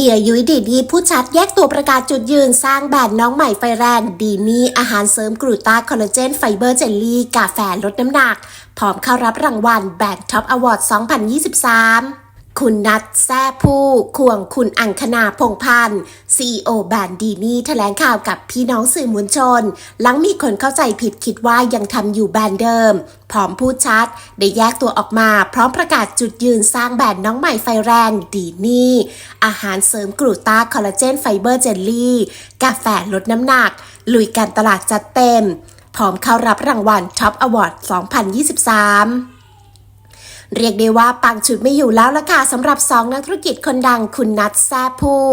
เฮียยุ้ยดีดีผู้ชัดแยกตัวประกาศจุดยืนสร้างแบรนด์น้องใหม่ไฟแรงดีนี่อาหารเสริมกลูตาคอลลาเจนไฟเบอร์เจลลี่ กาแฟลดน้ำหนัก พร้อมเข้ารับรางวัลแบรนด์ท็อปอวอร์ด 2023 คุณนัทแซ่ผู้ควงคุณอังคณาพงพันธ์ CEO แบรนด์ดีนี่แถลงข่าวกับพี่น้องสื่อมวลชน หลังมีคนเข้าใจผิดคิดว่ายังทำอยู่แบรนด์เดิม พร้อมพูดชัด ได้แยกตัวออกมา พร้อมประกาศจุดยืนสร้างแบรนด์น้องใหม่ไฟแรงดีนี่ อาหารเสริมกลูตาคอลลาเจนไฟเบอร์เจลลี่ กาแฟลดน้ำหนัก ลุยการตลาดจัดเต็ม พร้อมเข้ารับรางวัลท็อปอวอร์ด 2023 เรียกได้ว่าปังชุดไม่อยู่แล้วละค่ะสำหรับสองนักธุรกิจคนดังคุณนัทแซ่ผู้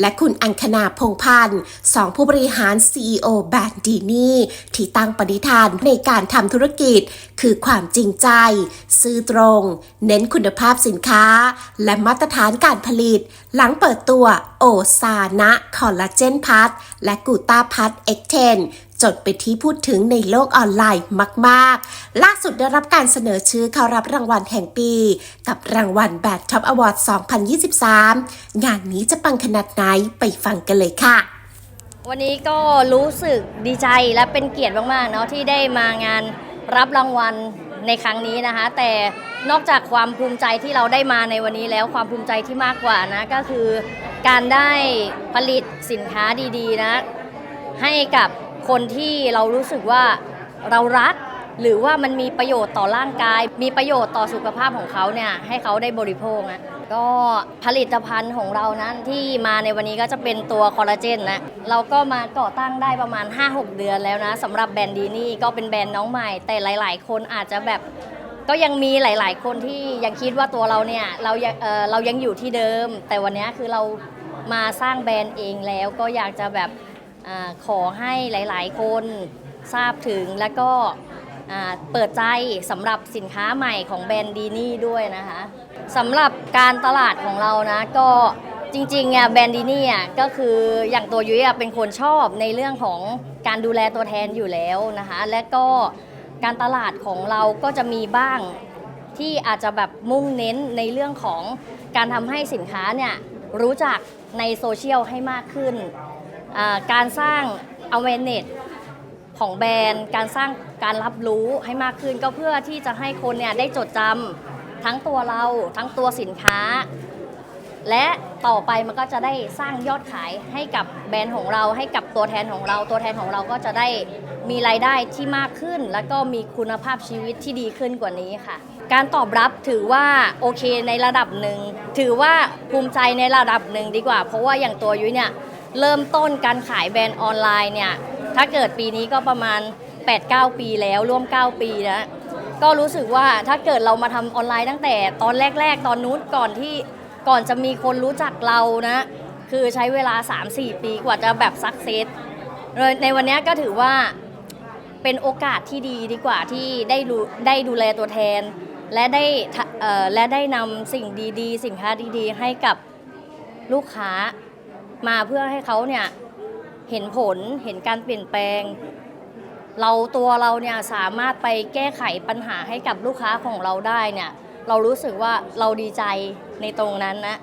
และคุณอังคณาพงพันธ์สองผู้บริหาร CEO แบรนด์ดีนี่ที่ตั้งปณิธานในการทำธุรกิจ คือความจริงใจ ซื่อตรง เน้นคุณภาพสินค้า และมาตรฐานการผลิต หลังเปิดตัวโอซานะคอลลาเจนพัทและกูต้าพัทเอ็กเทน จดเป็นที่พูดถึงในโลกออนไลน์มาก ๆ ล่าสุดได้รับการเสนอชื่อเข้ารับรางวัลแห่งปี กับรางวัลแบดท็อปอวอร์ด2023 งานนี้จะปังขนาดไหนไปฟังกันเลยค่ะวันนี้ก็รู้สึกดีใจและเป็นเกียรติมากๆเนาะที่ได้มางานรับรางวัลในครั้งนี้นะคะ แต่นอกจากความภูมิใจที่เราได้มาในวันนี้แล้วความภูมิใจที่มากกว่านะก็คือการได้ผลิตสินค้าดีๆนะให้กับ คนที่เรารู้สึกว่าเรารัก หรือว่ามันมีประโยชน์ต่อร่างกาย มีประโยชน์ต่อสุขภาพของเขาเนี่ยให้เขาได้บริโภคนะก็ผลิตภัณฑ์ของเรานะที่มาในวันนี้ก็จะเป็นตัวคอลลาเจนนะเราก็มาก่อตั้งได้ประมาณ 5-6 เดือนแล้วนะสำหรับแบรนด์ดีนี่ก็เป็นแบรนด์น้องใหม่ แต่หลาย ๆ คนอาจจะแบบก็ยังมีหลาย ๆ คนที่ยังคิดว่าตัวเราเนี่ยเรายังเออเรายังอยู่ที่เดิม แต่วันนี้คือเรามาสร้างแบรนด์เองแล้วก็อยากจะแบบ อขอให้หลายๆ คนทราบถึงแล้วก็เปิดใจสำหรับสินค้าใหม่ของแบรนด์ดีนี่ด้วยนะคะสำหรับการตลาดของเรานะก็จริงๆอะแบรนด์ดีนี่อะก็คืออย่างตัวยุ้ยอ่เป็นคนชอบในเรื่องของการดูแลตัวแทนอยู่แล้วนะคะและก็การตลาดของเราก็จะมีบ้างที่อาจจะแบบมุ่งเน้นในเรื่องของการทำให้สินค้าเนี่ยรู้จักในโซเชียลให้มากขึ้น การสร้าง awareness ของแบรนด์การสร้างการรับรู้ให้มากขึ้นก็เพื่อที่จะให้คนเนี่ยได้จดจำทั้งตัวเราทั้งตัวสินค้า และต่อไปมันก็จะได้สร้างยอดขายให้กับแบรนด์ของเราให้กับตัวแทนของเรา ตัวแทนของเราก็จะได้มีรายได้ที่มากขึ้น แล้วก็มีคุณภาพชีวิตที่ดีขึ้นกว่านี้ค่ะ การตอบรับถือว่าโอเคในระดับหนึ่งถือว่าภูมิใจในระดับหนึ่งดีกว่า เพราะว่าอย่างตัวยุ้ยเนี่ย เริ่มต้นการขายแบรนด์ออนไลน์เนี่ย ถ้าเกิดปีนี้ก็ประมาณ 8-9 ปีแล้วร่วม 9 ปีนะก็รู้สึกว่าถ้าเกิดเรามาทำออนไลน์ตั้งแต่ตอนแรก ๆ ตอนนู้นก่อนที่ก่อนจะมีคนรู้จักเรานะ คือใช้เวลา 3-4 ปีกว่าจะแบบสักเซสเลยในวันนี้ก็ถือว่าเป็นโอกาสที่ดีดีกว่าที่ได้ดูได้ดูแลตัวแทน และได้และได้นำสิ่งดีๆ สินค้าดีๆ ให้กับลูกค้า มาเพื่อให้เขาเนี่ยเห็นผลเห็นการเปลี่ยนแปลง เราตัวเราเนี่ยสามารถไปแก้ไขปัญหาให้กับลูกค้าของเราได้เนี่ยเรารู้สึกว่าเราดีใจในตรงนั้นนะ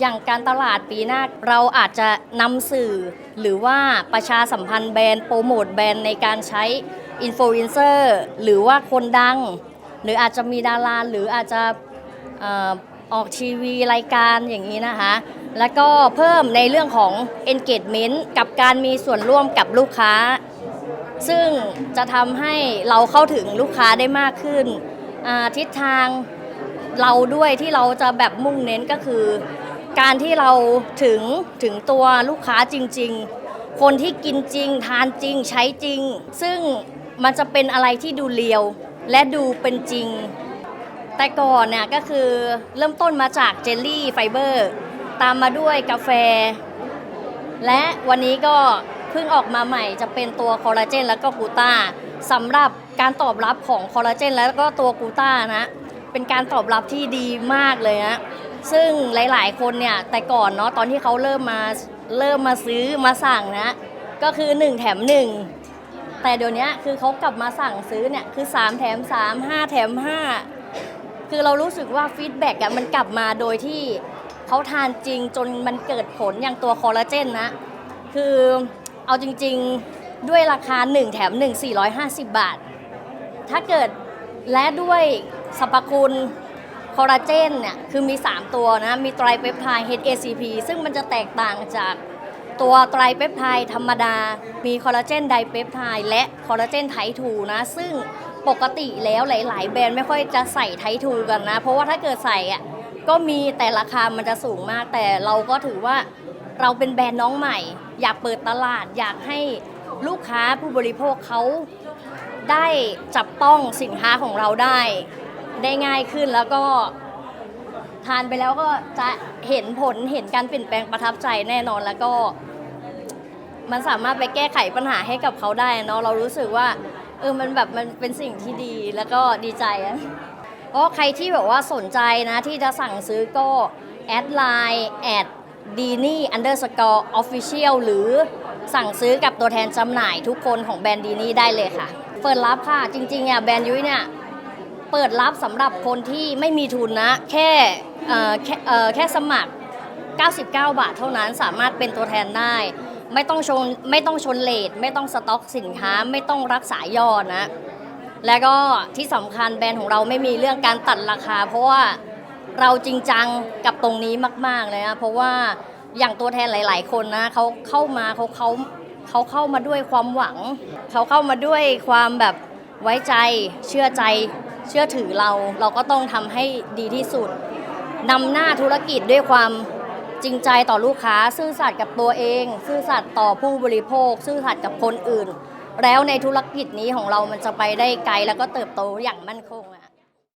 อย่างการตลาดปีหน้าเราอาจจะนำสื่อ หรือว่าประชาสัมพันธ์แบรนด์โปรโมทแบรนด์ในการใช้อินฟลูเอนเซอร์หรือว่าคนดัง หรืออาจจะมีดาราหรืออาจจะออกทีวีรายการอย่างนี้นะคะ แล้วก็เพิ่มในเรื่องของ engagement กับการมีส่วนร่วมกับลูกค้า ซึ่งจะทำให้เราเข้าถึงลูกค้าได้มากขึ้น ทิศทางเราด้วยที่เราจะแบบมุ่งเน้นก็คือ การที่เราถึงถึงตัวลูกค้าจริง ๆ คนที่กินจริง ทานจริงใช้จริง ซึ่งมันจะเป็นอะไรที่ดูเรียว และดูเป็นจริง แต่ก่อนเนี่ยก็คือเริ่มต้นมาจากเจลลี่ไฟเบอร์ ตามมาด้วยกาแฟ และวันนี้ก็เพิ่งออกมาใหม่จะเป็นตัวคอลลาเจนแล้วก็กูต้าสำหรับการตอบรับของคอลลาเจนแล้วก็ตัวกูต้านะเป็นการตอบรับที่ดีมากเลยนะซึ่งหลาย ๆ คนเนี่ยแต่ก่อนเนาะตอนที่เขาเริ่มมาเริ่มมาซื้อมาสั่งนะก็คือ 1 แถม 1 แต่เดี๋ยวนี้คือเขากลับมาสั่งซื้อเนี่ยคือ 3 แถม 3 5 แถม 5 คือเรารู้สึกว่าฟีดแบ็กอะมันกลับมาโดยที่ เขาทานจริงจนมันเกิดผลอย่างตัวคอลลาเจนนะคือเอาจริงๆด้วยราคา 1 แถม 1 450 บาท ถ้าเกิดและด้วยสรรพคุณคอลลาเจนเนี่ยคือมี 3 ตัวนะ มีไตรเปปไทด์ HACP ซึ่งมันจะแตกต่างจากตัวไตรเปปไทด์ธรรมดา มีคอลลาเจนไดเปปไทด์และคอลลาเจนไททูนะ ซึ่งปกติแล้วหลาย ๆ แบรนด์ไม่ค่อยจะใส่ไททูกันนะ เพราะว่าถ้าเกิดใส่อะ ก็มีแต่ราคามันจะสูงมาก แต่เราก็ถือว่าเราเป็นแบรนด์น้องใหม่ อยากเปิดตลาด อยากให้ลูกค้าผู้บริโภคเขาได้จับต้องสินค้าของเราได้ ได้ง่ายขึ้นแล้วก็ทานไปแล้วก็จะเห็นผลเห็นการเปลี่ยนแปลงประทับใจแน่นอนแล้วก็ มันสามารถไปแก้ไขปัญหาให้กับเขาได้เนาะเรารู้สึกว่าเออมันแบบมันเป็นสิ่งที่ดีแล้วก็ดีใจอะ เพราะใครที่แบบว่าสนใจนะที่จะสั่งซื้อก็แอดไลน์แอดดีนี่อันเดอร์สกอร์ออฟฟิเชียลหรือสั่งซื้อกับตัวแทนจำหน่ายทุกคนของแบรนด์ดีนี่ได้เลยค่ะ เปิดรับค่ะ จริงๆอะแบรนด์ยุ้ยเนี่ยเปิดรับสำหรับคนที่ไม่มีทุนนะ แค่แค่แค่สมัคร 99 บาทเท่านั้นสามารถเป็นตัวแทนได้ ไม่ต้องชนไม่ต้องชนเลทไม่ต้องสต็อกสินค้าไม่ต้องรักษายอดนะ แล้วก็ที่สำคัญแบรนด์ของเราไม่มีเรื่องการตัดราคา เพราะว่าเราจริงจังกับตรงนี้มากๆเลยนะเพราะว่าอย่างตัวแทนหลาย ๆ คนนะเขาเข้ามาเขาเขาเขาเข้ามาด้วยความหวัง เขาเข้ามาด้วยความแบบไว้ใจเชื่อใจเชื่อถือเรา เราก็ต้องทำให้ดีที่สุดนำหน้าธุรกิจด้วยความจริงใจต่อลูกค้า ซื่อสัตย์กับตัวเอง ซื่อสัตย์ต่อผู้บริโภค ซื่อสัตย์กับคนอื่น แล้วในธุรกิจนี้ของเรามันจะไปได้ไกลแล้วก็เติบโตอย่างมั่นคงอะ